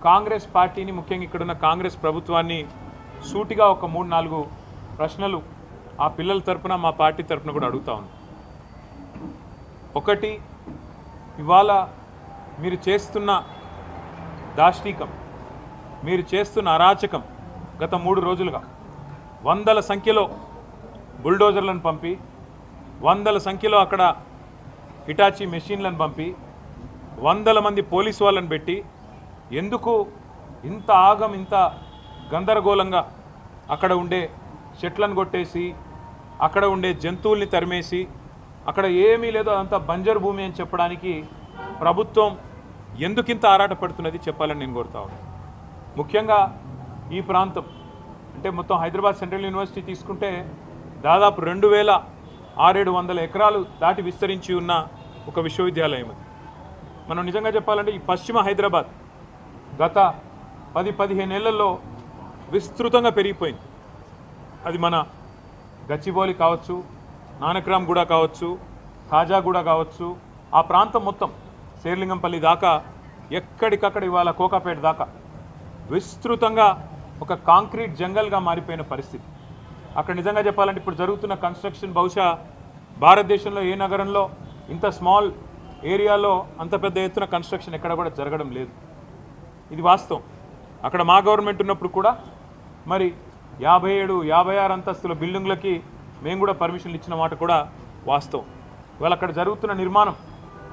కాంగ్రెస్ పార్టీని ముఖ్యంగా ఇక్కడున్న కాంగ్రెస్ ప్రభుత్వాన్ని సూటిగా ఒక మూడు నాలుగు ప్రశ్నలు ఆ పిల్లల తరపున మా పార్టీ తరపున కూడా అడుగుతా ఉంది ఒకటి ఇవాళ మీరు చేస్తున్న దాష్టీకం మీరు చేస్తున్న అరాచకం గత మూడు రోజులుగా వందల సంఖ్యలో బుల్డోజర్లను పంపి వందల సంఖ్యలో అక్కడ హిటాచీ మెషిన్లను పంపి వందల మంది పోలీసు వాళ్ళని పెట్టి ఎందుకు ఇంత ఆగం ఇంత గందరగోళంగా అక్కడ ఉండే చెట్లను కొట్టేసి అక్కడ ఉండే జంతువుల్ని తరిమేసి అక్కడ ఏమీ లేదో అదంతా బంజరు భూమి అని చెప్పడానికి ప్రభుత్వం ఎందుకింత ఆరాటపడుతున్నది చెప్పాలని నేను కోరుతా ముఖ్యంగా ఈ ప్రాంతం అంటే మొత్తం హైదరాబాద్ సెంట్రల్ యూనివర్సిటీ తీసుకుంటే దాదాపు రెండు వేల ఆరేడు వందల ఎకరాలు దాటి విస్తరించి ఉన్న ఒక విశ్వవిద్యాలయం అది. మనం నిజంగా చెప్పాలంటే ఈ పశ్చిమ హైదరాబాద్ గత పది పదిహేను ఏళ్ళలో విస్తృతంగా పెరిగిపోయింది. అది మన గచ్చిబౌలి కావచ్చు నానక్రామ్ కూడా కావచ్చు ఖాజాగూడ కావచ్చు. ఆ ప్రాంతం మొత్తం శేర్లింగంపల్లి దాకా ఎక్కడికక్కడ ఇవాళ కోకాపేట దాకా విస్తృతంగా ఒక కాంక్రీట్ జంగల్గా మారిపోయిన పరిస్థితి. అక్కడ నిజంగా చెప్పాలంటే ఇప్పుడు జరుగుతున్న కన్స్ట్రక్షన్ బహుశా భారతదేశంలో ఏ నగరంలో ఇంత స్మాల్ ఏరియాలో అంత పెద్ద ఎత్తున కన్స్ట్రక్షన్ ఎక్కడ కూడా జరగడం లేదు. ఇది వాస్తవం. అక్కడ మా గవర్నమెంట్ ఉన్నప్పుడు కూడా మరి యాభై ఏడు యాభై ఆరు అంతస్తుల బిల్డింగ్లకి మేము కూడా పర్మిషన్లు ఇచ్చిన మాట కూడా వాస్తవం. ఇవాళ అక్కడ జరుగుతున్న నిర్మాణం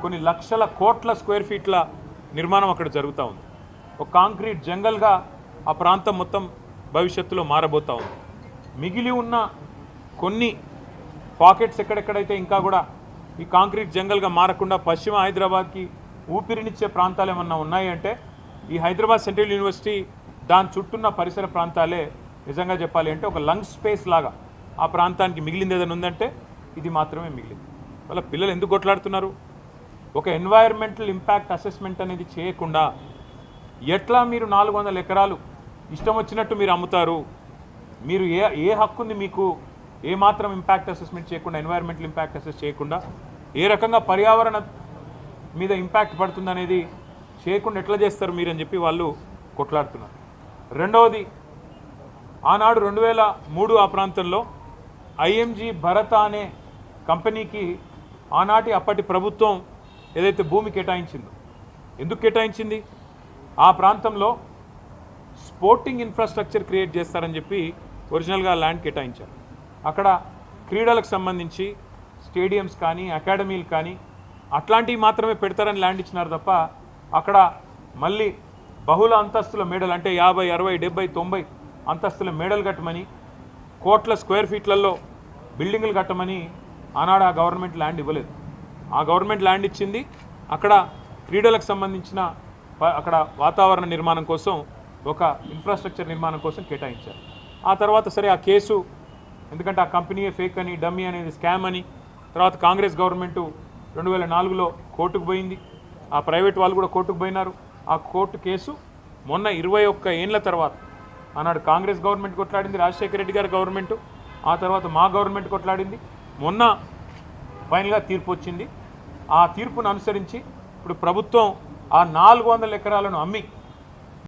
కొన్ని లక్షల కోట్ల స్క్వేర్ ఫీట్ల నిర్మాణం అక్కడ జరుగుతూ ఉంది. ఒక కాంక్రీట్ జంగల్గా ఆ ప్రాంతం మొత్తం భవిష్యత్తులో మారబోతూ ఉంది. మిగిలి ఉన్న కొన్ని పాకెట్స్ ఎక్కడెక్కడైతే ఇంకా కూడా ఈ కాంక్రీట్ జంగల్గా మారకుండా పశ్చిమ హైదరాబాద్కి ఊపిరినిచ్చే ప్రాంతాలు ఏమన్నా ఉన్నాయి అంటే ఈ హైదరాబాద్ సెంట్రల్ యూనివర్సిటీ దాని చుట్టూన్న పరిసర ప్రాంతాలే నిజంగా చెప్పాలి అంటే ఒక లంగ్ స్పేస్ లాగా ఆ ప్రాంతానికి మిగిలింది ఏదైనా ఉందంటే ఇది మాత్రమే మిగిలింది. వాళ్ళ పిల్లలు ఎందుకు కొట్లాడుతున్నారు? ఒక ఎన్వైర్మెంటల్ ఇంపాక్ట్ అసెస్మెంట్ అనేది చేయకుండా ఎట్లా మీరు నాలుగు వందల ఎకరాలు ఇష్టం వచ్చినట్టు మీరు అమ్ముతారు? మీరు ఏ ఏ హక్కు ఉంది మీకు ఏ మాత్రం ఇంపాక్ట్ అసెస్మెంట్ చేయకుండా ఎన్వైర్మెంటల్ ఇంపాక్ట్ అసెస్ చేయకుండా ఏ రకంగా పర్యావరణ మీద ఇంపాక్ట్ పడుతుంది అనేది చేయకుండా ఎట్లా చేస్తారు మీరు అని చెప్పి వాళ్ళు కొట్లాడుతున్నారు. రెండవది ఆనాడు రెండు వేల మూడు ఆ ప్రాంతంలో ఐఎంజీ భరత అనే కంపెనీకి ఆనాటి అప్పటి ప్రభుత్వం ఏదైతే భూమి కేటాయించిందో. ఎందుకు కేటాయించింది? ఆ ప్రాంతంలో స్పోర్టింగ్ ఇన్ఫ్రాస్ట్రక్చర్ క్రియేట్ చేస్తారని చెప్పి ఒరిజినల్గా ల్యాండ్ కేటాయించారు. అక్కడ క్రీడలకు సంబంధించి స్టేడియంస్ కానీ అకాడమీలు కానీ అట్లాంటివి మాత్రమే పెడతారని ల్యాండ్ ఇచ్చినారు తప్ప అక్కడ మళ్ళీ బహుళ అంతస్తుల మేడలు అంటే యాభై అరవై డెబ్బై తొంభై అంతస్తుల మేడలు కట్టమని కోట్ల స్క్వేర్ ఫీట్లలో బిల్డింగులు కట్టమని ఆనాడు ఆ గవర్నమెంట్ ల్యాండ్ ఇవ్వలేదు. ఆ గవర్నమెంట్ ల్యాండ్ ఇచ్చింది. అక్కడ క్రీడలకు సంబంధించిన ప- అక్కడ వాతావరణ నిర్మాణం కోసం ఒక ఇన్ఫ్రాస్ట్రక్చర్ నిర్మాణం కోసం కేటాయించారు. ఆ తర్వాత సరే ఆ కేసు ఎందుకంటే ఆ కంపెనీయే ఫేక్ అని డమ్మీ అనేది స్కామ్ అని తర్వాత కాంగ్రెస్ గవర్నమెంటు రెండు వేల నాలుగులో కోర్టుకు పోయింది. ఆ ప్రైవేట్ వాళ్ళు కూడా కోర్టుకు పోయినారు. ఆ కోర్టు కేసు మొన్న ఇరవై ఒక్క ఏండ్ల తర్వాత ఆనాడు కాంగ్రెస్ గవర్నమెంట్ కొట్లాడింది రాజశేఖర రెడ్డి గారి గవర్నమెంట్ ఆ తర్వాత మా గవర్నమెంట్ కొట్లాడింది. మొన్న ఫైనల్గా తీర్పు వచ్చింది. ఆ తీర్పును అనుసరించి ఇప్పుడు ప్రభుత్వం ఆ నాలుగు వందల ఎకరాలను అమ్మి